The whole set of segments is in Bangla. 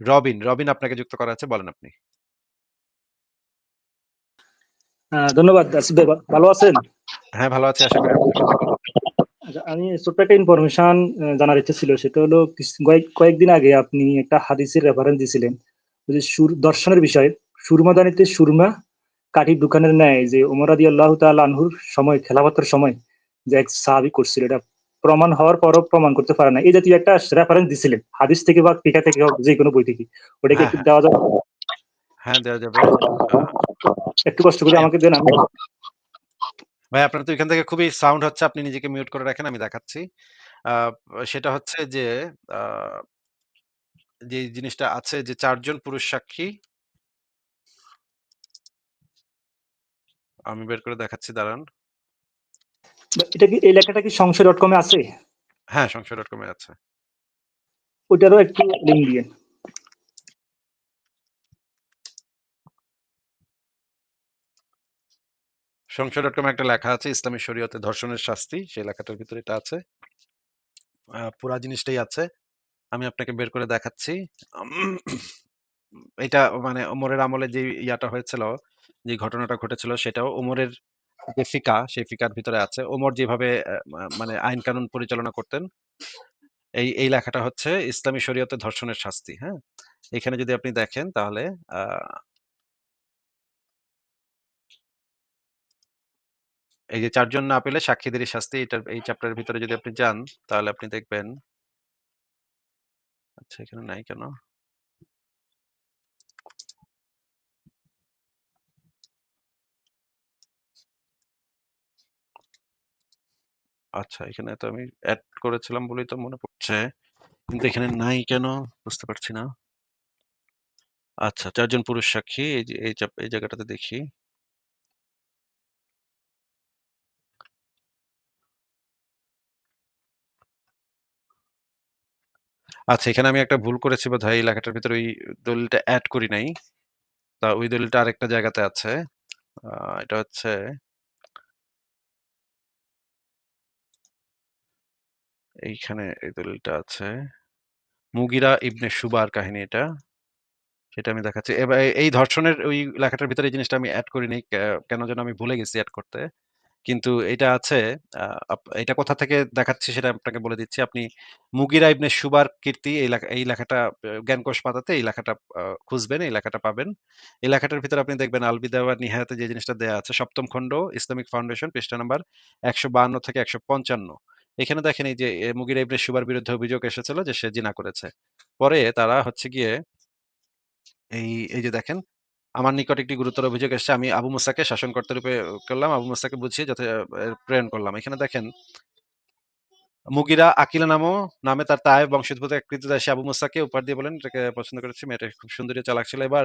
রবিন, রবিন আপনাকে যুক্ত করা আছে। বলেন আপনি। ধন্যবাদ আসিফ ভাই, ভালো আছেন? হ্যাঁ, ভালো আছি। আশা করি। আচ্ছা, আমি ছোট্ট একটা ইনফরমেশন জানার ইচ্ছা ছিল। সেটা হলো কয়েক কয়েকদিন আগে আপনি একটা হাদিসের রেফারেন্স দিছিলেন। ওই যে সুর দর্শনের বিষয়ে সুরমাদানিতে সুরমা কাঠি ঢুকানোর ন্যায় যে ওমর রাদিয়াল্লাহু তাআলা আনহুর সময় খেলাফতের সময় যে এক সাহাবী করছিল এটা প্রমাণ হওয়ার পরও প্রমাণ করতে পারে না। এই জাতীয় একটা রেফারেন্স দিছিলেন। হাদিস থেকে বা ফিকাহ থেকে হোক যেকোনো বই থেকে। ওটা কি হ্যাঁ, একটু। দেওয়া যাবে? হ্যাঁ, দেওয়া যাবে। একটু কষ্ট করে আমাকে দেন আমি ভাই আপনার তো এখান থেকে খুবই সাউন্ড হচ্ছে। আপনি নিজেকে মিউট করে রাখেন, আমি দেখাচ্ছি। সেটা হচ্ছে যে যেই জিনিসটা আছে যে চারজন পুরুষ সাক্ষী আমি বের করে দেখাচ্ছি দাঁড়ান। এটা কি এই লেখাটা কি সংশয় ডট কমে আছে? হ্যাঁ, সংশয় ডট কমে আছে। ওইটারও একটু লিংক দিয়েন। সংশয় ডট কমে একটা লেখা আছে ইসলামী শরীয়তে ধর্ষণের শাস্তি। সেই লেখাটার ভিতরে এটা আছে। পুরা জিনিসটাই আছে। আমি আপনাকে বের করে দেখাচ্ছি। এটা মানে ওমরের আমলে যে ইয়াটা হয়েছিল, যে ঘটনাটা ঘটেছিল সেটাও ওমরের যে ফিকা, সেই ফিকার ভিতরে আছে। ওমর যেভাবে মানে আইন কানুন পরিচালনা করতেন। এই, এই লেখাটা হচ্ছে ইসলামী শরীয়তে ধর্ষণের শাস্তি, হ্যাঁ? এখানে যদি আপনি দেখেন তাহলে এই যে চারজন না পেলে সাক্ষীদেরই শাস্তি এটার এই চ্যাপ্টারের ভিতরে যদি আপনি যান তাহলে আপনি দেখবেন আচ্ছা এখানে নাই কেন? আচ্ছা এখানে তো আমি এড করেছিলাম বলেই তো মনে পড়ছে। কিন্তু এখানে নাই কেন বুঝতে পারছি না। আচ্ছা চারজন পুরুষ সাক্ষী এই এই এই জায়গাটাতে দেখি। আচ্ছা এখানে আমি একটা ভুল করেছি বোধহয় এই লেখাটার ভিতরে ওই দলিলটা অ্যাড করি নাই। তা ওই দলিলটা আরেকটা জায়গাতে আছে। এটা হচ্ছে এইখানে এই দলিলটা আছে। মুগিরা ইবনে সুবার কাহিনী এটা। সেটা আমি দেখাচ্ছি। এবা এই ধর্ষণের ওই লেখাটার ভিতরে এই জিনিসটা আমি এড করি নাই। কে কেন যেন আমি ভুলে গেছি এড করতে। কিন্তু এটা আছে এটা কোথা থেকে দেখাচ্ছি সেটা আপনাকে বলে দিচ্ছি। আপনি মুগিরা ইবনে সুবার কীর্তি এই এই লেখাটা জ্ঞানকোষ পাতাতে এই লেখাটা খুঁজবেন, এই লেখাটা পাবেন। এই লেখাটার ভিতরে আপনি দেখবেন আল বিদায়া নিহায়াতে যে জিনিসটা দেয়া আছে সপ্তম খণ্ড ইসলামিক ফাউন্ডেশন পৃষ্ঠা নাম্বার ১৫২ থেকে ১৫৫। এখানে দেখেন এই যে মুগিরা ইবনে শুবার বিরুদ্ধে অভিযোগ এসেছিল যে সে জিনা করেছে। পরে তারা হচ্ছে গিয়ে এই, এই যে দেখেন, আমার নিকট একটি গুরুতর অভিযোগ এসছে। আমি আবু মুসাকে শাসনকর্তা রূপে করলাম। আবু মুসাকে বুঝিয়ে এ প্রেরণ করলাম। এখানে দেখেন মুগিরা আকিলা নামও নামে তার তায়েব বংশোদ্ভূত এক ক্রীতদাসী আবু মুসাকে উপহার দিয়ে বলেন "এটাকে পছন্দ করেছি। মেয়েটা খুব সুন্দরী চালাক ছিল।" এবার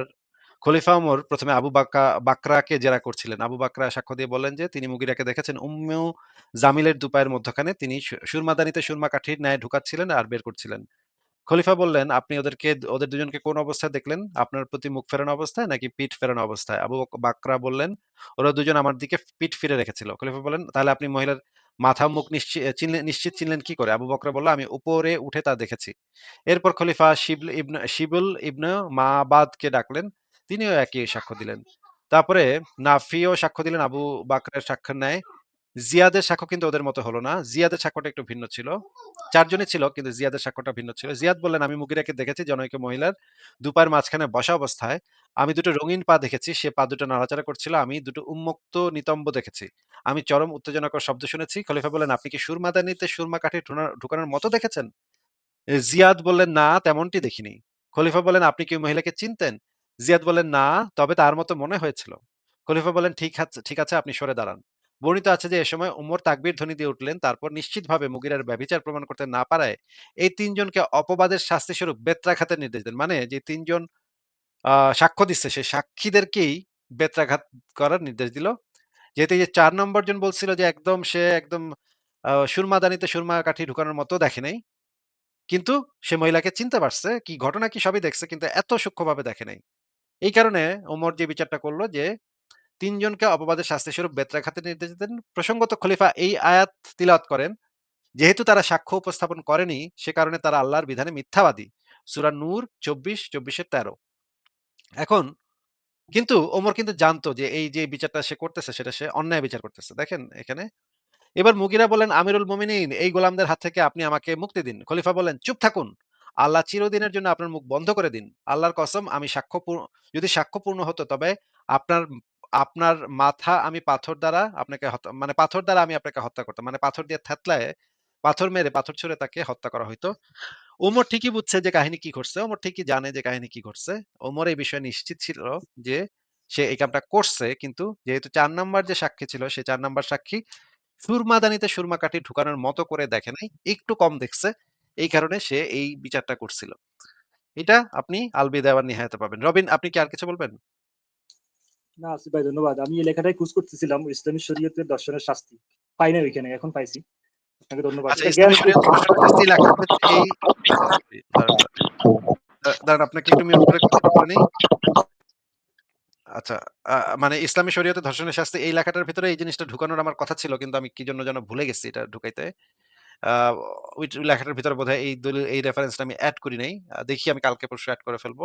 খলিফা ওমর ১ম এ আবু বাক্কা বাকরাকে জেরা করছিলেন। আবু বাকরা সাক্ষ্য দিয়ে বললেন যে, তিনি মুগিরাকে দেখেছেন উম্মু জামিলের দুপায়ের মধ্যখানে তিনি সুরমাদানিতে সুরমা কাঠির ন্যায় ঢুকাচ্ছিলেন আর বের করছিলেন। খলিফা বললেন, "আপনি ওদেরকে ওদের দুজনকে কোন অবস্থায় দেখলেন? আপনার প্রতি মুখ ফেরানো অবস্থায় নাকি পিঠ ফেরানো অবস্থায়?" আবু বাকরা বললেন, "ওরা দুজন আমার দিকে পিঠ ফিরে রেখেছিল।" খলিফা বললেন, "তাহলে আপনি মহিলার মাথা মুখ নিশ্চি নিশ্চিত চিনলেন কি করে?" আবু বকরা বলল, "আমি উপরে উঠে তা দেখেছি।" এরপর খলিফা শিবল ইবনে শিবুল ইবনে মাবাদকে ডাকলেন। তিনিও একই সাক্ষ্য দিলেন। তারপরে নাফিও সাক্ষ্য দিলেন আবু বাকরের সাক্ষ্যের নেয় জিয়াদের সাক্ষ্য কিন্তু ওদের মতো হলো না। জিয়াদের সাক্ষ্যটা একটু ভিন্ন ছিল। ৪ জনই ছিল কিন্তু জিয়াদের সাক্ষ্যটা ভিন্ন ছিল। জিয়াদ বললেন, "আমি মুগিরাকে দেখেছি জনৈক মহিলার দুপায়ের মাঝখানে বসা অবস্থায়। আমি দুটো রঙিন পা দেখেছি। সে পা দুটো নাড়াচাড়া করছিল। আমি দুটো উন্মুক্ত নিতম্ব দেখেছি। আমি চরম উত্তেজনাকর শব্দ শুনেছি।" খলিফা বললেন, "আপনি কি সুরমা সুরমাদানিতে সুরমা কাঠি ঢুকানোর মতো দেখেছেন?" জিয়াদ বললেন, "না, তেমনটি দেখিনি।" খলিফা বলেন "আপনি কি মহিলাকে চিনতেন?" জিয়াদ বললেন, "না, তবে তার মতো মনে হয়েছিল।" খলিফা বললেন, "ঠিক আছে ঠিক আছে, আপনি সরে দাঁড়ান।" বর্ণিত আছে যে এ সময় উমর তাকবীর ধ্বনি দিয়ে উঠলেন। তারপর নিশ্চিতভাবে মুগিরার ব্যভিচার প্রমাণ করতে না পারায় এই ৩ জনকে অপবাদের শাস্তিস্বরূপ বেত্রাঘাতের নির্দেশ দেন। মানে যে ৩ জন আ সাক্ষ্য দিচ্ছে সেই সাক্ষীদেরকেই বেত্রাঘাত করার নির্দেশ দিল। যেহেতু এই যে ৪ নম্বর জন বলছিল যে একদম সে একদম আ সুরমাদানিতে সুরমা কাঠি ঢুকানোর মতো দেখে নাই। কিন্তু সে মহিলাকে চিনতে পারছে। কি ঘটনা কি সবই দেখছে কিন্তু এত সূক্ষ্মভাবে দেখে নাই। এই কারণে ওমর যে বিচারটা করল যে ৩ জনকে অপবাদের শাস্তিস্বরূপ বেত্রাঘাতের নির্দেশ দেন। প্রসঙ্গত খলিফা এই আয়াত তিলাওয়াত করেন, যেহেতু তারা সাক্ষ্য উপস্থাপন করেনি সে কারণে তারা আল্লাহর বিধানে মিথ্যাবাদী। সূরা নূর ২৪, ২৪ এর ১৩ এখন কিন্তু ওমর কিন্তু জানতো যে এই যে বিচারটা সে করতেছে সেটা সে অন্যায় বিচার করতেছে। দেখেন এখানে এবার মুগিরা বলেন "আমিরুল মুমিনিন এই গোলামদের হাত থেকে আপনি আমাকে মুক্তি দিন।" খলিফা বলেন "চুপ থাকুন। আল্লাহ চিরদিনের জন্য আপনার মুখ বন্ধ করে দিন। আল্লাহর কসম, আমি সাক্ষ্য যদি সাক্ষ্যপূর্ণ হতো, তবে আপনার আপনার মাথা আমি পাথর দ্বারা আপনাকে মানে পাথর দ্বারা আমি আপনাকে হত্যা করতাম। মানে পাথর দিয়ে থ্যাতলায়ে পাথর মেরে, পাথর ছুঁড়ে তাকে হত্যা করা হইতো।" ওমর ঠিকই বুঝছে যে কাহিনী কি ঘটছে। ওমর ঠিকই জানে যে কাহিনী কি ঘটছে। ওমর এই বিষয়ে নিশ্চিত ছিল যে সে এই কামটা করছে। কিন্তু যেহেতু চার নাম্বার যে সাক্ষী ছিল, সে চার নাম্বার সাক্ষী সুরমাদানিতে সুরমা কাঠি ঢুকানোর মতো করে দেখে নাই। একটু কম দেখছে। এই কারণে সে এই বিচারটা করছিল। এটা আপনি আল বিদায়া ওয়ান নিহায়াতে পাবেন। রবিন আপনি কি আর কিছু বলবেন? না আসিফ ভাই ধন্যবাদ। আমি এই লেখাটাই খোঁজ করতেছিলাম ইসলামী শরীয়তের দর্শনের শাস্তি। পাই নাই ওইখানে, এখন পাইছি। আপনাকে ধন্যবাদ। আচ্ছা দাঁড়ান, আপনাকে একটু মিউট করে নেই। আচ্ছা মানে ইসলামী শরীয়তে ধর্ষণের শাস্তি এই লেখাটার ভিতরে এই জিনিসটা ঢুকানোর আমার কথা ছিল কিন্তু আমি কি জন্য যেন ভুলে গেছি এটা ঢুকাইতে। ওই লেখাটার ভিতরে বোধহয় এই দলিল এই রেফারেন্সটা আমি এড করি নাই। দেখি আমি কালকে পরশু এড করে ফেলব।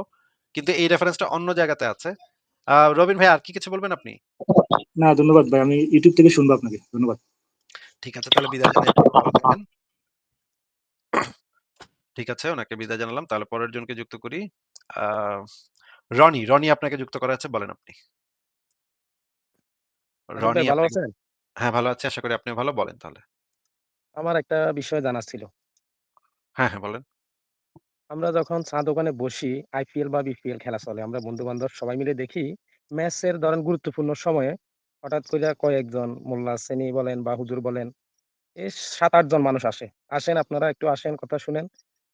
কিন্তু এই রেফারেন্সটা অন্য জায়গাতে আছে। রবিন ভাই আর কি কিছু বলবেন আপনি? না ধন্যবাদ ভাই। আমি YouTube থেকে শুনব আপনাকে। ধন্যবাদ। ঠিক আছে তাহলে বিদায় জানাই। ঠিক আছে ওনাকে বিদায় জানালাম। তাহলে পরের জনকে যুক্ত করি। রনি, রনি আপনাকে যুক্ত করা আছে বলেন আপনি। রনি ভালো আছেন? হ্যাঁ, ভালো আছি। আশা করি আপনি ভালো। বলেন তাহলে। আমার একটা বিষয় জানার ছিল। হ্যাঁ, হ্যাঁ বলেন। আমরা যখন চা দোকানে বসি, আইপিএল বা বিপিএল খেলা চলে। আমরা বন্ধু-বান্ধব সবাই মিলে দেখি ম্যাচের ধরেন গুরুত্বপূর্ণ সময়ে হঠাৎ কইরা কয়েকজন মোল্লা শ্রেণি বলেন বা হুজুর বলেন, এই ৭-৮ জন মানুষ আসে। আসেন আপনারা একটু আসেন, কথা শুনেন।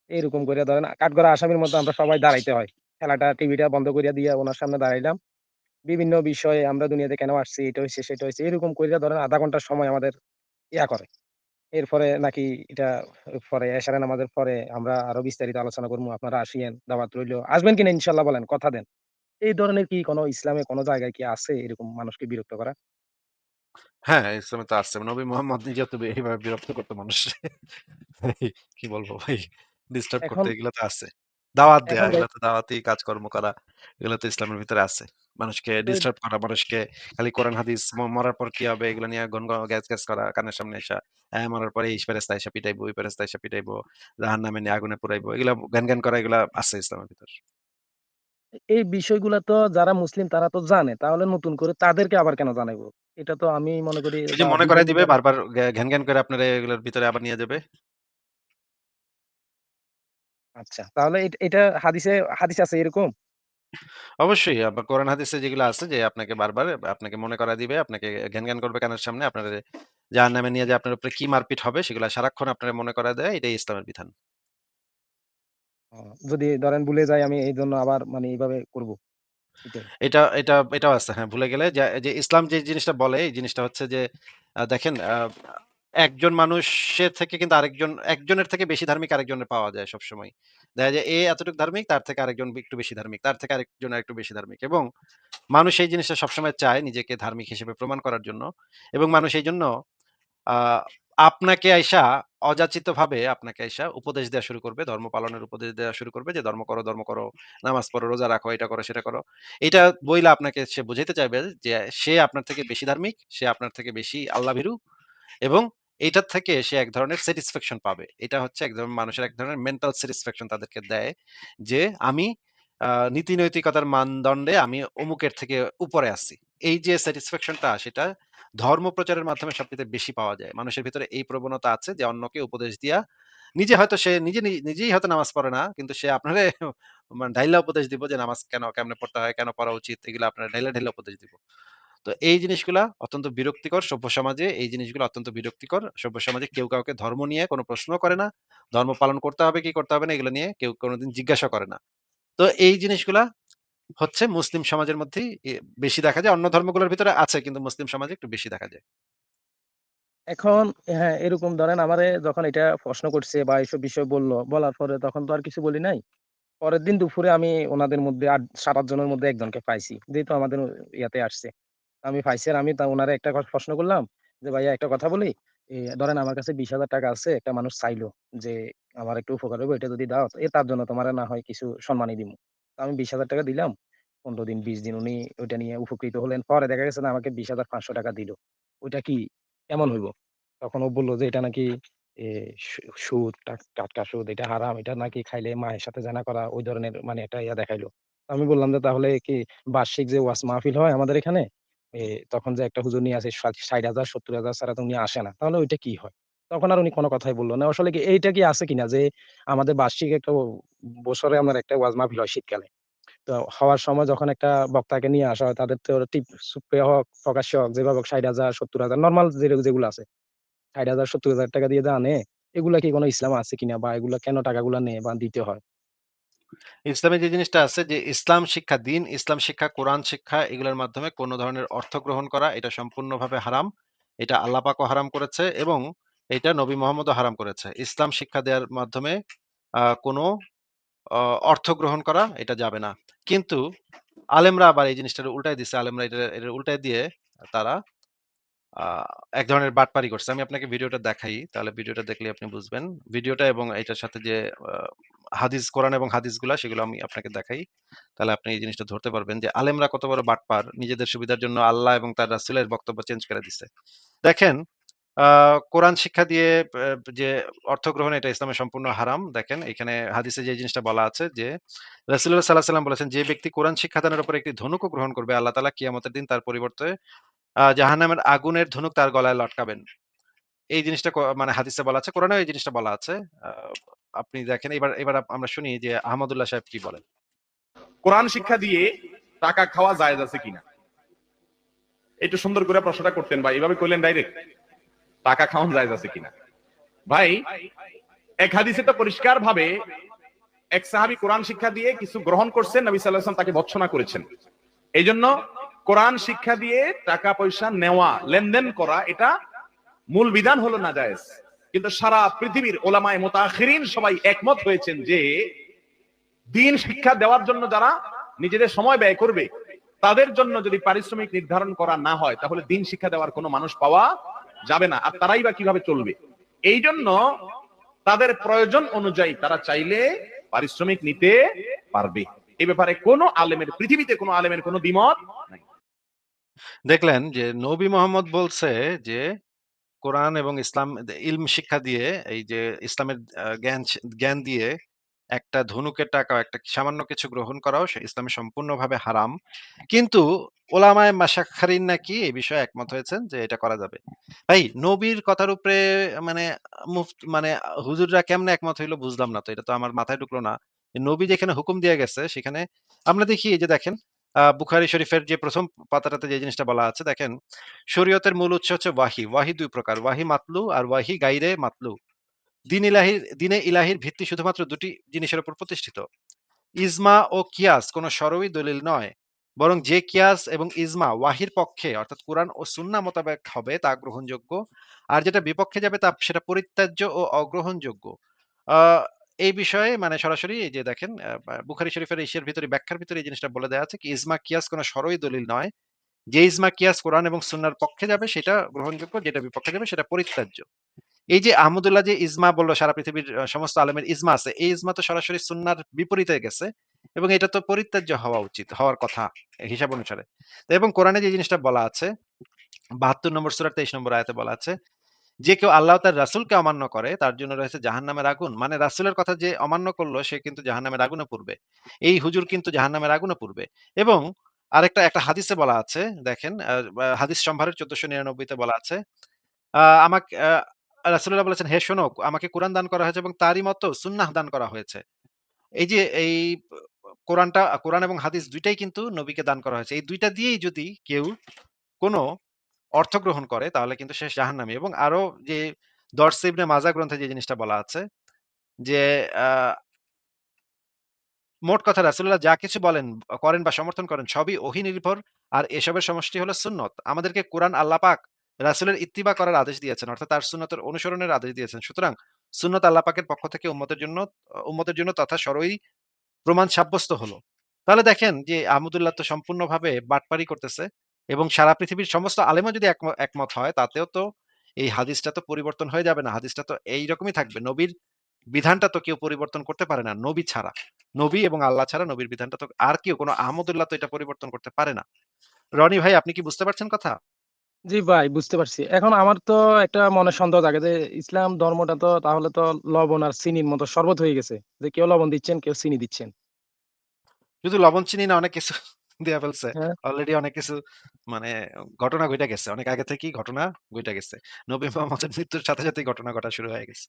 এরকম কইরা ধরেন কাঠগড়া আসামির মতো আমরা সবাই দাঁড়াইতে হয়। খেলাটা টিভিটা বন্ধ কইরা দিয়া উনার সামনে দাঁড়াইলাম। বিভিন্ন বিষয়ে আমরা দুনিয়াতে কেন আসছি, এটা হইছে, সেটা হইছে। এরকম কইরা ধরেন আধা ঘণ্টা সময় আমাদের ইয়া করে। এরপরে নাকি এটা পরে এসারেন আমাদের পরে আমরা আরও বিস্তারিত আলোচনা করব। আপনারা আসিয়েন, দাওয়াত রইল আসবেন কিনা ইনশাল্লাহ বলেন, কথা দেন। এই ধরনের কি কোনো ইসলামে কোনো জায়গায় কি আছে এরকম মানুষকে বিরক্ত করা? হ্যাঁ, ইসলামে তো আসছে নবী মোহাম্মদ নিজে তো এইভাবে বিরক্ত করতো মানুষকে। কি বলব ভাই? ডিস্টার্ব করতে এগুলো তো আছে। দাওয়াত দেয়া এখন এগুলো তো দাওয়াতি কাজকর্ম করা। এগুলো তো ইসলামের ভিতরে আছে। মানুষকে ডিস্টার্ব করা, মানুষকে খালি কোরআন হাদিস ম মরার পর কি হবে এগুলো নিয়ে গন গ গ্যাজ, গ্যাজ করা কানের সামনে এসা। হ্যাঁ, মরার পরে এই ফেরেশতা এসে পিটাইবো, ওই ফেরেশতা এসে পিটাইবো, জাহান্নামে নিয়ে আগুনে পুড়াইবো। এগুলা জ্ঞান, জ্ঞান করা এগুলা আছে ইসলামের ভিতর। এই বিষয়গুলা তো যারা মুসলিম তারা তো জানে। তাহলে নতুন করে তাদেরকে আবার কেন জানাইবো? এটা তো আমি মনে করি ওই যে বা মনে বিভ্রান্তি দিবে বারবার জ্ঞা ঘ্যান, ঘ্যান করে আপনারে এগুলোর ভিতরে আবার নিয়ে যাবে। আচ্ছা। তাহলে এট এটা হাদিসে হাদিস আছে এরকম? অবশ্যই আবার কোরআন হাদিসে যেগুলো আছে যে আপনাকে বারবার আপনাকে মনে করায় দিবে, আপনাকে ঘ্যান, ঘ্যান করবে কানের সামনে, আপনারে জাহান্নামে নিয়ে যেয়ে আপনার উপরে কি মারপিট হবে সেগুলা সারাক্ষণ আপনারে মনে করায় দেয়। এটাই ইসলামের বিধান। ও যদি ধরেন ভুলে যাই আমি এইজন্য আবার মানে এইভাবে করব। এটাই। এটা এটা এটাও আছে। হ্যাঁ, ভুলে গেলে যে যে ইসলাম যে জিনিসটা বলে এই জিনিসটা হচ্ছে যে আ দেখেন আ একজন মানুষের থেকে কিন্তু আরেকজন একজনের থেকে বেশি ধার্মিক আরেকজনের পাওয়া যায় সবসময়। দেখা যায় এ এতটুক ধার্মিক তার থেকে আরেকজন একটু বেশি ধার্মিক। তার থেকে আরেকজন একটু বেশি ধার্মিক এবং মানুষ এই জিনিসটা সবসময় চায় নিজেকে ধার্মিক হিসেবে প্রমাণ করার জন্য এবং মানুষ এইজন্য আ আপনাকে আইসা অযাচিতভাবে আপনাকে আইসা উপদেশ দেওয়া শুরু করবে। ধর্ম পালনের উপদেশ দেওয়া শুরু করবে যে, "ধর্ম করো, ধর্ম করো, নামাজ পড়ো, রোজা রাখো, এটা করো, সেটা করো।" এটা বইলা আপনাকে সে বুঝাইতে চাইবে যে সে আপনার থেকে বেশি ধার্মিক, সে আপনার থেকে বেশি আল্লাহভীরু এবং এইটার থেকে সে এক ধরনের স্যাটিসফ্যাকশন পাবে। এটা হচ্ছে এক ধরনের মানুষের এক ধরনের মেন্টাল স্যাটিসফ্যাকশন তাদেরকে দেয় যে, "আমি নীতি নৈতিকতার মানদণ্ডে আমি অমুকের থেকে উপরে আছি।" এই যে স্যাটিসফ্যাকশনটা সেটা ধর্ম প্রচারের মাধ্যমে সবচাইতে বেশি পাওয়া যায়। মানুষের ভিতরে এই প্রবণতা আছে যে অন্যকে উপদেশ দিয়া নিজে হয়তো সে নিজে নিজেই হয়তো নামাজ পড়ে না। কিন্তু সে আপনারে মানে ঢাইলা উপদেশ দিব যে নামাজ কেন কেমনে পড়তে হয়, কেন পড়া উচিত এগুলা আপনার ঢাইলা, ঢাইলা উপদেশ দিব। তো এই জিনিসগুলা অত্যন্ত বিরক্তিকর সভ্য সমাজে এই জিনিসগুলো অত্যন্ত বিরক্তিকর। সভ্য সমাজে কেউ কাউকে ধর্ম নিয়ে কোনো প্রশ্ন করে না। ধর্ম পালন করতে হবে কি করতে হবে না এগুলো নিয়ে কেউ কোনদিন জিজ্ঞাসা করে না। তো এই জিনিসগুলা হচ্ছে মুসলিম সমাজের মধ্যেই বেশি দেখা যায়। অন্য ধর্মগুলোর ভিতরে আছে কিন্তু মুসলিম সমাজে একটু বেশি দেখা যায়। এখন হ্যাঁ, এরকম ধরেন আমারে যখন এটা প্রশ্ন করছে বা এইসব বিষয় বলল বলার পরে তখন তো আর কিছু বলি নাই। পরের দিন দুপুরে আমি ওনাদের মধ্যে ৮ ৭-৮ জনের মধ্যে একজনকে পাইছি। যেহেতু আমাদের ইয়াতে আসছে। আমি আর আমি তা উনারে একটা প্রশ্ন করলাম যে, "ভাইয়া একটা কথা বলি?" ধরেন আমার কাছে ৳২০,০০০ আছে। একটা মানুষ চাইলো যে আমার একটু উপকার হইব এটা যদি দাও এ তার জন্য তোমার না হয় কিছু সম্মানী দিমু। তো আমি ২০,০০০ টাকা দিলাম। ১৫ দিন ২০ দিন উনি ওইটা নিয়ে উপকৃত হলেন। পরে দেখা গেছে না আমাকে ২০,৫০০ টাকা দিল। ওইটা কি কেমন হইব? তখন ও বলল যে এটা নাকি সুদ, টাটকা সুদ, এটা হারাম। এটা নাকি খাইলে মায়ের সাথে জানা করা ওই ধরনের মানে একটা ইয়া দেখাইলো। আমি বললাম যে তাহলে কি বার্ষিক যে ওয়াজ মাহফিল হয় আমাদের এখানে, তখন যে একটা হুজুর নিয়ে আসে ষাট ৬০,০০০ ৭০,০০০ ছাড়া তো উনি আসে না। তাহলে ওইটা কি হয়? তখন আর উনি কোনো কথাই বলল না। আসলে কি এইটা কি আছে কিনা যে আমাদের বার্ষিক একটা বছরে আপনার একটা ওয়াজ মাহফিল হয় শীতকালে। তো হওয়ার সময় যখন একটা বক্তাকে নিয়ে আসা হয় তাদের তো টিপ সুপ্রে হোক, প্রকাশ্যে হোক যেভাবে হোক ৬০,০০০ ৭০,০০০ নরমাল যে যেগুলো আছে। ৬০,০০০ ৭০,০০০ টাকা দিয়ে যা আনে এগুলা কি কোনো ইসলাম আছে কিনা বা এগুলা কেন টাকাগুলা নেয় বা দিতে হয়? ইসলামে যে জিনিসটা আছে যে ইসলাম শিক্ষা, দিন, ইসলাম শিক্ষা, কোরআন শিক্ষা এগুলোর মাধ্যমে কোন ধরনের অর্থ গ্রহণ করা এটা সম্পূর্ণভাবে হারাম। এটা আল্লাহ পাকও হারাম করেছে এবং এটা নবী মোহাম্মদও হারাম করেছে। ইসলাম শিক্ষা দেওয়ার মাধ্যমে কোনো অর্থ গ্রহণ করা এটা যাবে না। কিন্তু আলেমরা আবার এই জিনিসটার উল্টায় দিছে। আলেমরা এটা এটা উল্টায় দিয়ে তারা এক ধরনের বাটপারি করছে। আমি আপনাকে ভিডিওটা দেখাই। তাহলে ভিডিওটা দেখলে আপনি বুঝবেন। ভিডিওটা এবং এটার সাথে যে হাদিস, কোরআন এবং হাদিসগুলা সেগুলো আমি আপনাকে দেখাই। তাহলে আপনি এই জিনিসটা ধরতে পারবেন যে আলেমরা কত বড় বাটপার। নিজেদের সুবিধার জন্য আল্লাহ এবং তার রাসূলের বক্তব্য চেঞ্জ করে দিছে। দেখেন কোরআন শিক্ষা দিয়ে যে অর্থ গ্রহণ এটা ইসলামে সম্পূর্ণ হারাম। দেখেন এখানে হাদিসে যে জিনিসটা বলা আছে যে রাসূলুল্লাহ সাল্লাল্লাহু আলাইহি ওয়াসাল্লাম বলেছেন, "যে ব্যক্তি কোরআন শিক্ষাদানের উপর একটি ধনুক গ্রহণ করবে, আল্লাহ তাআলা কিয়ামতের দিন তার পরিবর্তে জাহান্নামের আগুনের ধনুক তার গলায় লটকাবেন।" এই জিনিসটা মানে হাদিসে বলা আছে। কোরআনেও এই জিনিসটা বলা আছে। আপনি দেখেন, এবার এবার আমরা শুনি যে আহমদুল্লাহ সাহেব কি বলেন? কোরআন শিক্ষা দিয়ে টাকা খাওয়া জায়েজ আছে কিনা একটু সুন্দর করে প্রশ্নটা করতেন ভাই, এভাবে করলেন ডাইরেক্ট টাকা খাওয়ান জায়েজ আছে কিনা ভাই, এক হাদিসে তো পরিষ্কার ভাবে এক সাহাবী কোরআন শিক্ষা দিয়ে কিছু গ্রহণ করছেন, নবী সাল্লাল্লাহু আলাইহি তাকে ভৎসনা করেছেন এই জন্য কোরআন শিক্ষা দিয়ে টাকা পয়সা নেওয়া, লেনদেন করা, এটা মূল বিধান হলো না জায়েজ। কিন্তু সারা পৃথিবীর ওলামায়ে মুতাখিরিন সবাই একমত হয়েছেন যে দিন শিক্ষা দেওয়ার জন্য যারা নিজেদের সময় ব্যয় করবে, তাদের জন্য যদি পারিশ্রমিক নির্ধারণ করা না হয়, তাহলে দিন শিক্ষা দেওয়ার কোনো মানুষ পাওয়া যাবে না। আর তারাই বা কীভাবে চলবে? এই জন্য তাদের প্রয়োজন অনুযায়ী তারা চাইলে পারিশ্রমিক নিতে পারবে। এই ব্যাপারে কোনো আলেমের, পৃথিবীতে কোনো আলেমের কোনো দ্বিমত নাই। দেখলেন যে নবী মোহাম্মদ বলছে যে, কোরআন এবং ইসলাম ইলম শিক্ষা দিয়ে, এই যে ইসলামের জ্ঞান জ্ঞান দিয়ে একটা ধনুকের টাকা একটা সামান্য কিছু গ্রহণ করাও সে ইসলামে সম্পূর্ণভাবে হারাম। কিন্তু ওলামায়ে মাশায়খিন নাকি এই বিষয়ে একমত হয়েছেন যে এটা করা যাবে। ভাই, নবীর কথার উপরে মানে মুফ মানে হুজুররা কেমনে একমত হইল বুঝলাম না তো। এটা তো আমার মাথায় ঢুকলো না। নবী যেখানে হুকুম দিয়ে গেছে, সেখানে আমরা দেখি এই যে দেখেন বুখারী শরীফের যে ১ম পাতাটাতে যে জিনিসটা বলা আছে দেখেন, শরীয়তের মূল উৎস হচ্ছে ওয়াহী। ওয়াহী ২ প্রকার। ওয়াহী মাতলু আর ওয়াহী গাইরে মাতলু। দিন ইলাহির দিনে ইলাহির ভিত্তি শুধুমাত্র ২ টি জিনিসের উপর প্রতিষ্ঠিত। ইজমা ও কিয়াস কোন শরঈ দলিল নয়। বরং যে কিয়াস এবং ইজমা ওয়াহির পক্ষে অর্থাৎ কোরআন ও সুন্না মোতাবেক হবে তা গ্রহণযোগ্য। আর যেটা বিপক্ষে যাবে তা সেটা পরিত্যাজ্য ও অগ্রহণযোগ্য। এই বিষয়ে মানে সরাসরি যে দেখেন বুখারী শরীফের ইসের ভিতরে ব্যাখ্যার ভিতরে এই জিনিসটা বলে দেয়া আছে কি ইজমা কিয়াস কোন শরঈ দলিল নয়। যে ইজমা কিয়াস কোরআন এবং সুন্নাহর পক্ষে যাবে সেটা গ্রহণযোগ্য, যেটা বিপক্ষে যাবে সেটা পরিত্যাজ্য। এই যে আহমদুল্লাহ যে ইজমা বলল সারা পৃথিবীর সমস্ত আলমের ইজমা আছে। এই ইজমা তো সরাসরি সুন্নাহর বিপরীতে গেছে এবং এটা তো পরিত্যাজ্য হওয়া উচিত, হওয়ার কথা হিসাব অনুসারে। এবং কোরআনে যে জিনিসটা বলা আছে ৭২ নম্বর সুরার তেইশ নম্বর আয়াতে বলা আছে, যে কেউ আল্লাহ তার রাসূলকে অমান্য করে তার জন্য রয়েছে জাহান্নামের আগুন। মানে রাসূলের কথা যে অমান্য করল সে কিন্তু জাহান্নামের আগুনে পুড়বে। এই হুজুর কিন্তু জাহান্নামের আগুনে পুড়বে। এবং আরেকটা একটা হাদিসে বলা আছে দেখেন হাদিস সম্ভারের ১৪৯৯ নিরানব্বইতে বলা আছে, আমাক আ রাসূলুল্লাহ বলেছেন, "হে শোনো আমাকে কোরআন দান করা হয়েছে এবং তারই মতো সুন্নাহ দান করা হয়েছে।" এই যে এই কোরআনটা কোরআন এবং হাদিস দুইটাই কিন্তু নবীকে দান করা হয়েছে। এই দুইটা দিয়েই যদি কেউ কোন অর্থ গ্রহণ করে তাহলে কিন্তু সে জাহান্নামী এবং আরও যে দরস ইবনে মাজা গ্রন্থে যে জিনিসটা বলা আছে যে মোট কথা রাসূলুল্লাহ যা কিছু বলেন, করেন বা সমর্থন করেন সবই ওহী নির্ভর আর এসবের সমষ্টি হলো সুন্নত। আমাদেরকে কোরআন আল্লাহ পাক রাসূলের ইত্তিবা করার আদেশ দিয়েছেন। অর্থাৎ তার সুন্নতের অনুসরণের আদেশ দিয়েছেন। সুতরাং সুন্নত আল্লাহ পাকের পক্ষ থেকে উম্মতের জন্য উম্মতের জন্য তথা শরঈ প্রমাণ সাব্যস্ত হলো। তাহলে দেখেন যে আহমদুল্লাহ তো সম্পূর্ণভাবে বাটপারি করতেছে এবং সারা পৃথিবীর সমস্ত আলেমও যদি একমত হয় তাতেও তো এই হাদিসটা তো পরিবর্তন হয়ে যাবে না। হাদিসটা তো এইরকমই থাকবে। নবীর বিধানটা তো কেউ পরিবর্তন করতে পারে না। নবী ছাড়া। নবী এবং আল্লাহ ছাড়া নবীর বিধানটা তো আর কেউ কোনো আহমদুল্লাহ তো এটা পরিবর্তন করতে পারে না। রনি ভাই আপনি কি বুঝতে পারছেন কথা? জি ভাই বুঝতে পারছি। এখন আমার তো একটা মনে সন্দেহ থাকে যে ইসলাম ধর্মটা তো তাহলে তো লবণ আর চিনির মতো শরবত হয়ে গেছে। যে কেউ লবণ দিচ্ছেন কেউ চিনি দিচ্ছেন। শুধু লবণ চিনি না অনেক কিছু দেয়া ফেলছে। হ্যাঁ। অলরেডি অনেক কিছু মানে ঘটনা ঘটে গেছে। অনেক আগে থেকেই ঘটনা ঘটে গেছে। নবী মোহাম্মদের মৃত্যুর সাথে সাথেই ঘটনা ঘটা শুরু হয়ে গেছে।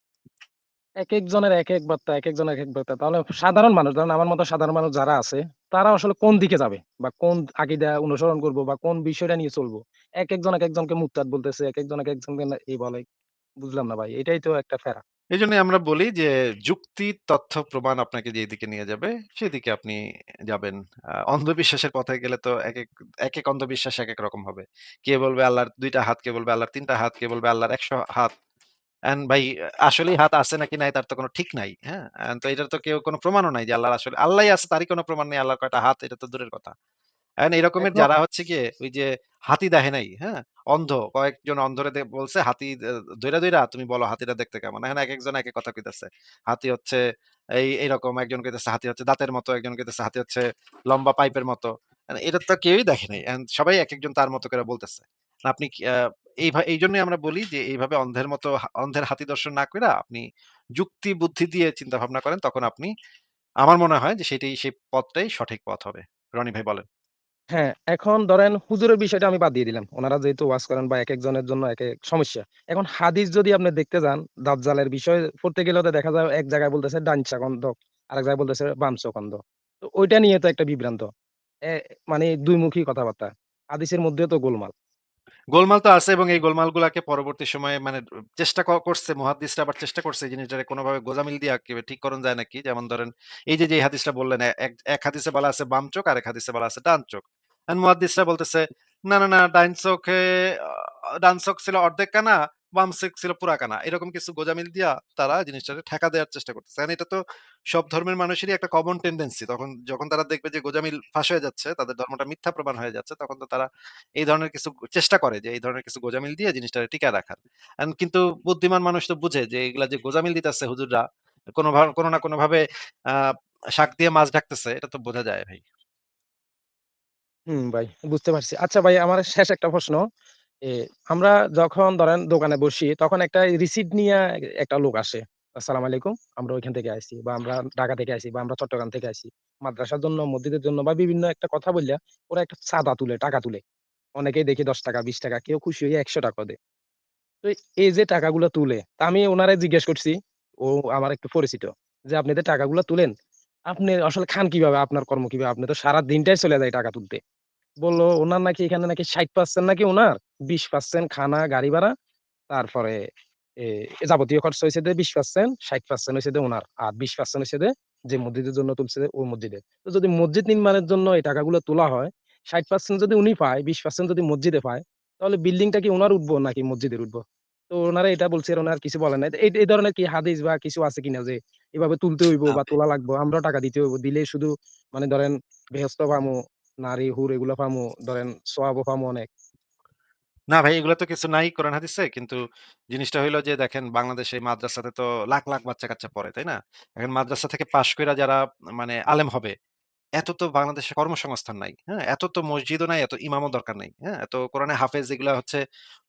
এক একজনের এক এক বার্তা এক একজনের এক এক বার্তা। তাহলে সাধারণ মানুষ ধরেন আমার মতো সাধারণ মানুষ যারা আছে তারা আসলে কোন দিকে যাবে? বা কোন আকিদা অনুসরণ করব? বা কোন বিষয়টা নিয়ে চলবো? এক একজন এক একজনকে মুক্তাদ বলতেছে এক একজন এক একজনকে এই বলে। বুঝলাম না ভাই এটাই তো একটা ফেরা। এই জন্য আমরা বলি যে যুক্তি তথ্য প্রমাণ আপনাকে যেদিকে নিয়ে যাবে সেদিকে আপনি যাবেন। আহ, অন্ধবিশ্বাসের পথে গেলে তো এক এক অন্ধবিশ্বাস এক এক রকম হবে। কে বলবে আল্লাহর দুইটা হাত কে বলবে আল্লাহর তিনটা হাত কে বলবে আল্লাহর একশো হাত। এন্ড ভাই আসলেই হাত আছে নাকি নাই তার তো কোনো ঠিক নাই হ্যাঁ? তো এটার তো কেউ কোনো প্রমাণও নাই যে আল্লাহর আসলে আল্লাহই আছে তারই কোনো প্রমাণ নেই আল্লাহর কয়টা হাত এটা তো দূরের কথা। এরকমের যারা হচ্ছে গিয়ে ওই যে হাতি দেখে নাই হ্যাঁ? অন্ধ। কয়েকজন অন্ধরে বলছে, হাতি দৈরা দৈরা তুমি বলো হাতিটা দেখতে কেমন? এখন এক একজন এক কথা কইতেছে। হাতি হচ্ছে এই, এইরকম একজন কইতেছে, হাতি হচ্ছে দাঁতের মতো, একজন কইতেছে, হাতি হচ্ছে লম্বা পাইপের মতো। এটা তো কেউই দেখে নাই। সবাই এক একজন তার মতো করে বলতেছে। আপনি এই এই জন্যই আমরা বলি যে, এইভাবে অন্ধের মতো অন্ধের হাতি দর্শন না করে আপনি যুক্তি, বুদ্ধি দিয়ে চিন্তা ভাবনা করেন, তখন আপনি, আমার মনে হয় যে, সেটাই, সেই পথটাই সঠিক পথ হবে। রনি ভাই, বলেন। হ্যাঁ এখন ধরেন হুজুরের বিষয়টা আমি বাদ দিয়ে দিলাম। ওনারা যেহেতু ওয়াজ করেন বা এক একজনের জন্য এক এক সমস্যা। এখন হাদিস যদি আপনি দেখতে যান, দাজ্জালের বিষয় পড়তে গেলে দেখা যায় এক জায়গায় বলতেছে ডান আর আরেক জায়গায় বলতেছে বাম কন্ধ তো ওইটা নিয়ে তো একটা বিভ্রান্ত। মানে দুইমুখী কথাবার্তা। হাদিসের মধ্যে তো গোলমাল। গোলমাল তো আছে এবং এই গোলমালগুলাকে পরবর্তী সময়ে মানে চেষ্টা করছে, মুহাদ্দিসরা আবার চেষ্টা করছে এই জিনিসটাকে কোনোভাবে গোজামিল দিয়ে আঁকিবে, ঠিক করণ যায় নাকি? যেমন ধরেন এই যে যে হাদিসটা বললেন এক এক হাদিসে বলা আছে বাম চোখ আর এক হাদিসে বলা আছে ডান চোখ। আর মুহাদ্দিসরা বলতেছে, না না না, ডান চোখে ডান চোখ ছিল অর্ধেক কানা বাম চোখ ছিল পুরা কানা। এরকম কিছু গোজামিল দিয়া তারা জিনিসটাকে ঠেকা দেওয়ার চেষ্টা করতেছে। এটা তো সব ধর্মের মানুষেরই একটা কমন টেন্ডেন্সি তখন যখন তারা দেখবে যে গোজামিল ফাঁস হয়ে যাচ্ছে, তাদের ধর্মটা মিথ্যা প্রমাণ হয়ে যাচ্ছে, তখন তো তারা এই ধরনের কিছু চেষ্টা করে যে এই ধরনের কিছু গোজামিল দিয়ে জিনিসটা টিকায় রাখার। কিন্তু বুদ্ধিমান মানুষ তো বুঝে যে এগুলা যে গোজামিল দিতেছে হুজুররা, কোনো কোনো না কোনো ভাবে আহ শাক দিয়ে মাছ ঢাকতেছে, এটা তো বোঝা যায় ভাই। হুম, ভাই, বুঝতে পারছি। আচ্ছা ভাই, আমার শেষ একটা প্রশ্ন। আমরা যখন ধরেন দোকানে বসি, তখন একটা রিসিপ্ট নিয়ে একটা লোক আসে। আসসালামু আলাইকুম, আমরা ওইখান থেকে আসি বা আমরা ঢাকা থেকে আসি বা আমরা চট্টগ্রাম থেকে আসি। মাদ্রাসার জন্য, মসজিদের জন্য বা বিভিন্ন একটা কথা বললে ওরা একটা চাঁদা তুলে, টাকা তুলে। অনেকেই দেখি দশ টাকা, বিশ টাকা, কেউ খুশি হয়ে একশো টাকা দেয়। তো এই যে টাকাগুলো তুলে, তা আমি ওনারে জিজ্ঞেস করছি, ও আমার একটু পরিচিত, যে আপনি যে টাকাগুলো তুলেন, আপনি আসলে খান কীভাবে? আপনার কর্ম কীভাবে? আপনি তো সারা দিনটাই চলে যায় টাকা তুলতে। বলল ওনার নাকি এখানে নাকি ষাট পার্সেন্ট নাকি ওনার বিশ পার্সেন্ট খানা গাড়ি ভাড়া। তারপরে যাবতীয় খরচ হয়েছে যে বিশ পার্সেন্ট ষাট পার্সেন্ট হয়েছে ওনার আর বিশ পার্সেন্ট হয়েছে যে মসজিদের জন্য তুলছে ওই মসজিদে। তো যদি মসজিদ নির্মাণের জন্য এই টাকাগুলো তোলা হয় ষাট পার্সেন্ট যদি উনি পায় বিশ পার্সেন্ট যদি মসজিদে পায় তাহলে বিল্ডিংটা কি ওনার উঠবো নাকি মসজিদের উঠবো? তো ওনারা এটা বলছে ওনার কিছু বলে নাই। তো এই এই ধরনের কি হাদিস বা কিছু আছে কিনা যে এভাবে তুলতে হইব বা তোলা লাগবো আমরাও টাকা দিতে হইব দিলে শুধু মানে ধরেন বেহস্ত পামু নারী, হুর এগুলো পামু, ধরেন সোয়াবও পামু অনেক। না ভাই, এগুলো তো কিছু নাই, কোরআন হাদিসে। কিন্তু জিনিসটা হইল যে, দেখেন বাংলাদেশে মাদ্রাসাতে তো লাখ লাখ বাচ্চা কাচ্চা পড়ে, তাই না? এখন মাদ্রাসা থেকে পাশ কইরা যারা মানে আলেম হবে এত তো বাংলাদেশে কর্মসংস্থান নাই। হ্যাঁ? এত তো মসজিদও নাই, এত ইমামও দরকার নাই। হ্যাঁ? এত কোরআনে হাফেজ এগুলা হচ্ছে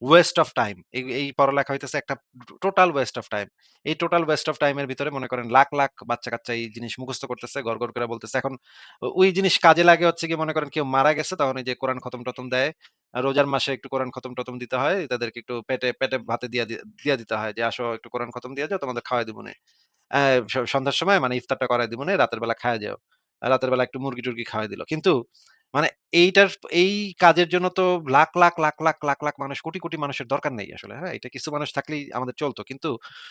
ওয়েস্ট অফ টাইম। এই পড়ালেখা হইতেছে একটা টোটাল ওয়েস্ট অফ টাইম। এই টোটাল ওয়েস্ট অফ টাইম এর ভিতরে মনে করেন লাখ, লাখ বাচ্চা-কাচ্চা এই জিনিস মুখস্থ করতেছে, গড়, গড় করে বলতেছে। এখন ওই জিনিস কাজে লাগে হচ্ছে গিয়ে মনে করেন কেউ মারা গেছে তখন এই যে কোরআন খতম-টতম দেয়। রোজার মাসে একটু কোরআন খতম-টতম দিতে হয়। তাদেরকে একটু পেটে, পেটে ভাতে দিয়া দি দিয়া দিতে হয় যে, "আসো একটু কোরআন খতম দিয়া যাও, তোমাদের খাওয়াই দিবনে।" অ্যা সন্ধ্যার সময় মানে ইফতারটা করায় দিবনে, রাতের বেলা খায়া যাও। রাতের বেলা একটু মুরগি-টুরগি খাওয়াই দিল। কিন্তু মানে এইটার এই কাজের জন্য তো লাখ, লাখ, লাখ, লাখ, লাখ, লাখ মানুষ কোটি, কোটি মানুষের দরকার নেই আসলে। হ্যাঁ? এটা কিছু মানুষ থাকলেই আমাদের চলতো। কিন্তু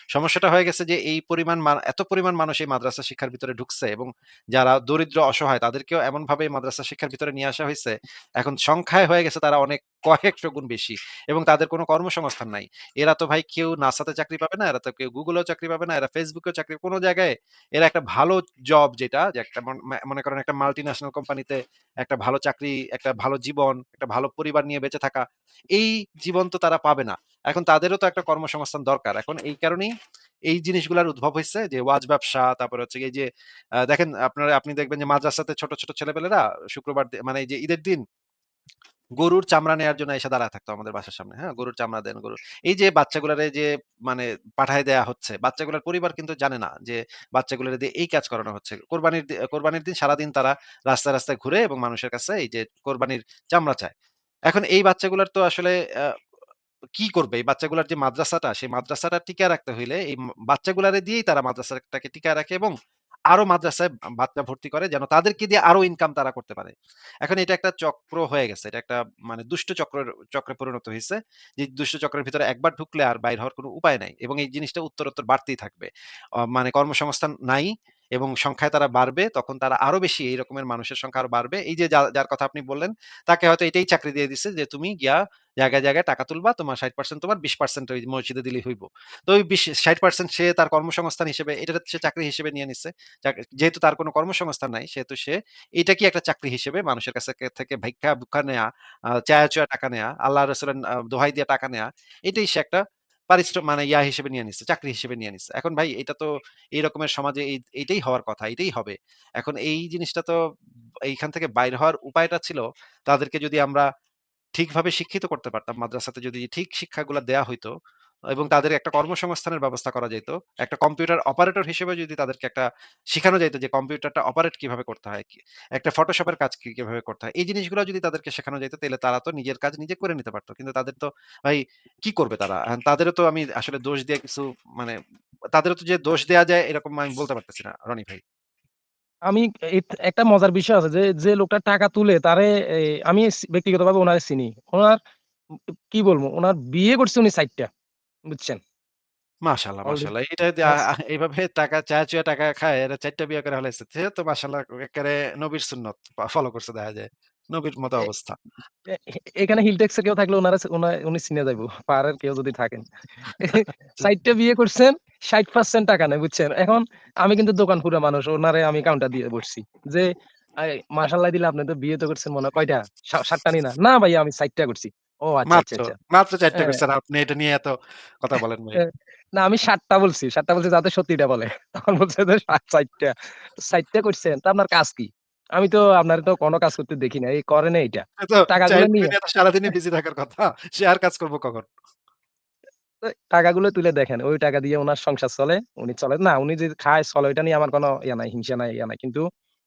সমস্যাটা হয়ে গেছে যে এই পরিমাণ এত পরিমাণ মানুষ এই মাদ্রাসা শিক্ষার ভিতরে ঢুকছে এবং যারা দরিদ্র অসহায় তাদেরকেও এমন ভাবে মাদ্রাসা শিক্ষার ভিতরে নিয়ে আসা হয়েছে এখন সংখ্যায় হয়ে গেছে তারা অনেক কয়েকশো গুণ বেশি এবং তাদের কোনো কর্মসংস্থান নাই। এরা তো ভাই কেউ নাসাতে চাকরি পাবে না, এরা তো কেউ গুগলেও চাকরি পাবে না, এরা ফেসবুকেও চাকরি কোন জায়গায় এরা একটা ভালো জব যেটা যে একটা মনে করেন একটা মাল্টি ন্যাশনাল কোম্পানিতে একটা ভালো চাকরি একটা ভালো জীবন, একটা ভালো পরিবার নিয়ে বেঁচে থাকা। এই জীবন তো তারা পাবে না। এখন তাদেরও তো একটা কর্মসংস্থান দরকার। এখন এই কারণেই এই জিনিসগুলার উদ্ভব হয়েছে যে ওয়াজ ব্যবসা, তারপরে হচ্ছে এই যে দেখেন আপনারা আপনি দেখবেন যে মাদ্রাসাতে ছোট, ছোট ছেলেপেলেরা শুক্রবার মানে এই যে ঈদের দিন গরুর চামড়া নেয়ার জন্য এসে দাঁড়ায় থাকতো আমাদের বাসার সামনে। হ্যাঁ? গরুর চামড়া দেন, গরুর এই যে বাচ্চাগুলারে যে মানে পাঠায় দেয়া হচ্ছে, বাচ্চাগুলার পরিবার কিন্তু জানে না যে বাচ্চাগুলারে দিয়ে এই কাজ করানো হচ্ছে। কোরবানির কোরবানির দিন সারাদিন তারা রাস্তায়, রাস্তায় ঘুরে এবং মানুষের কাছে এই যে কোরবানির চামড়া চায়। এখন এই বাচ্চাগুলার তো আসলে কি করবে? এই বাচ্চাগুলার যে মাদ্রাসাটা, সেই মাদ্রাসাটা টিকায় রাখতে হইলে এই বাচ্চাগুলারে দিয়েই তারা মাদ্রাসাটাকে টিকায় রাখে এবং আরও মাদ্রাসায় বাচ্চা ভর্তি করে যেন তাদেরকে দিয়ে আরও ইনকাম তারা করতে পারে। এখন এটা একটা চক্র হয়ে গেছে। এটা একটা মানে দুষ্ট চক্রের, চক্রে পরিণত হয়েছে যে দুষ্ট চক্রের ভিতরে একবার ঢুকলে আর বাইর হওয়ার কোনো উপায় নাই। এবং এই জিনিসটা উত্তরোত্তর বাড়তেই থাকবে। মানে কর্মসংস্থান নাই এবং সংখ্যায় তারা বাড়বে। তখন তারা আরও বেশি এই রকমের মানুষের সংখ্যা আরও বাড়বে। এই যে যার, কথা আপনি বললেন, তাকে হয়তো এটাই চাকরি দিয়ে দিছে যে তুমি গিয়া জায়গায়, জায়গায় টাকা তুলবা। তোমার ৬০% তোমার ২০% ওই মসজিদে দিলেই হইব। তো ওই বিশ ৬০% সে তার কর্মসংস্থান হিসেবে এটা সে চাকরি হিসেবে নিয়ে নিচ্ছে। যেহেতু তার কোনো কর্মসংস্থান নাই, সেহেতু সে এটা কি একটা চাকরি হিসেবে মানুষের কাছে থেকে ভিক্ষা ভুক্ষা নেয়া, চায়া চুয়া টাকা নেয়া, আল্লাহ রাসূলের দোহাই দিয়ে টাকা নেয়া, এটাই সে একটা পারিশ্র মানে ইয়া হিসেবে নিয়ে নিচ্ছে, চাকরি হিসেবে নিয়ে নিচ্ছে। এখন ভাই এটা তো এই রকমের সমাজে এই এইটাই হওয়ার কথা, এটাই হবে। এখন এই জিনিসটা তো এইখান থেকে বাইর হওয়ার উপায়টা ছিল তাদেরকে যদি আমরা ঠিকভাবে শিক্ষিত করতে পারতাম, মাদ্রাসাতে যদি ঠিক শিক্ষাগুলা দেয়া হইতো এবং তাদের একটা কর্মসংস্থানের ব্যবস্থা করা যেত একটা কম্পিউটার অপারেটর হিসেবে যদি তাদেরকে একটা শেখানো যেত যে কম্পিউটারটা অপারেট কীভাবে করতে হয়, একটা ফটোশপের কাজ কীভাবে করতে হয়। এই জিনিসগুলা যদি তাদেরকে শেখানো যেত তাহলে তারা তো নিজের কাজ নিজে করে নিতে পারতো কিন্তু তাদের তো ভাই কি করবে তারা? তাদেরও তো আমি আসলে দোষ দিয়ে কিছু মানে তাদেরও তো যে দোষ দেয়া যায় এরকম আমি বলতে পারতেছি না, রনি ভাই। আমি একটা মজার বিষয় আছে যে, যে লোকটা টাকা তুলে তারে আমি ব্যক্তিগতভাবে উনারে চিনি। ওনার কি বলব? ওনার বিয়ে করছে উনি ৪ টা। বুঝছেন? মাশাআল্লাহ, অলরেডি মাশাআল্লাহ। এটা হ্যাঁ। এইভাবে টাকা চায়া চুয়া টাকা খায় এরা ৪ টা বিয়ে করে ফেলাইছে। সে তো মাশাআল্লাহ এক্কারে নবীর সুন্নত ফ ফলো করছে দেখা যায়। নবীর মতো এ অবস্থা। এ এখানে হিলটেক্স কেউ থাকলে উনারা উনা উনি চিনে যাইবো। পাড়ার কেউ যদি থাকেন। ৪ টা বিয়ে করছেন, ৬০% টাকা নেয় বুঝছেন? এখন আমি কিন্তু দোকান পুরা মানুষ। উনারে আমি কাউন্টার দিয়ে বসছি। যে এই মাশাআল্লাহ দিলে আপনি তো বিয়ে তো করছেন মনে হয় কয়টা? সা ৭ টা নি না? না ভাইয়া আমি ৪ টা করছি। ও আচ্ছা, আচ্ছা, মাত্র, আচ্ছা। মাত্র ৪ হ্যাঁ। করছেন। আপনি এটা নিয়ে এত কথা বলেন ভাই। না আমি ৭ বলছি। ৭ বলছি যাতে সত্যিটা বলে। তখন বলছে যে সা ৪ টা। ৪ টা করছেন? তো আপনার কাজ কি? আমি তো আপনারে তো কোনো কাজ করতে দেখি নাই। এই করেন এইটা। সে তো টাকাগুলো চায়ের নিয়ে নিয়ে তো সারাদিনই বিজি থাকার কথা। সে আর কাজ করব কখন? তো টাকাগুলো তুলে দেখেন। ওই টাকা দিয়ে উনার সংসার চলে। উনি চলে না, উনি যে খায় চলে ওইটা নিয়ে আমার কোনো ইয়া নাই, হিংসা নাই, ইয়া নাই। কিন্তু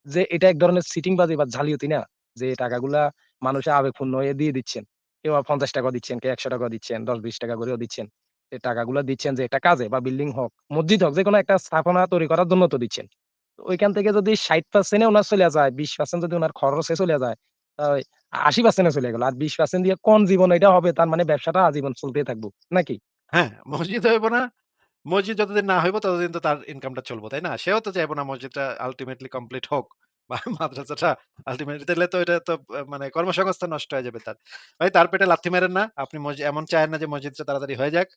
যে এটা এক ধরনের চিটিংবাজি বা জালিয়াতি না? যে টাকাগুলা মানুষের আবেগপূর্ণ হয়ে দিয়ে দিচ্ছেন। কেউ আ ৳৫০ দিচ্ছেন, কেউ ৳১০০ দিচ্ছেন, ৳১০-৳২০ করেও দিচ্ছেন। এই টাকাগুলা দিচ্ছেন যে একটা কাজে বা বিল্ডিং হোক, মসজিদ হোক, যেকোনো একটা স্থাপনা তৈরি করার জন্য তো দিচ্ছেন। ওইখান থেকে যদি ৬০% এ উনার চইলা যায়, ২০% যদি উনার খরচে চইলা যায়, তাই ৮০% এ গেল। আর 20% দিয়ে কোন জীবন এটা হবে তার মানে ব্যবসাটা আজীবন চলতে থাকব। নাকি? হ্যাঁ, মসজিদ হইব না। মসজিদ যতদিন না হইব ততদিন তো তার ইনকামটা চলবো তাই না? সেও তো চাইব না মসজিদটা আল্টিমেটলি কমপ্লিট হোক বা মাদ্রাসাটা আল্টিমেটলি তাইলে তো এটা তো মানে কর্মসংস্থান নষ্ট হয়ে যাবে তার। ভাই তার পেটে লাথি মেরেন না। আপনি এমন চায়েন না যে মসজিদটা তাড়াতাড়ি হয়ে যাক।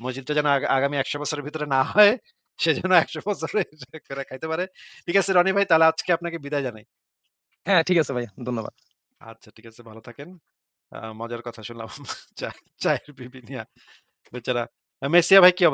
মসজিদটা যেন আগামী ১০০ বছরের ভিতরে না হয়, সে যেন ১০০ বছরে করে খাইতে পারে। ঠিক আছে রনি ভাই তাহলে আজকে আপনাকে বিদায় জানাই। হ্যাঁ, ঠিক আছে ভাইয়া। ধন্যবাদ। আচ্ছা ঠিক আছে ভালো থাকেন। মজার কথা শুনলাম চায়ের বিবি নিয়া। বেচারা। মেসিয়া ভাই কি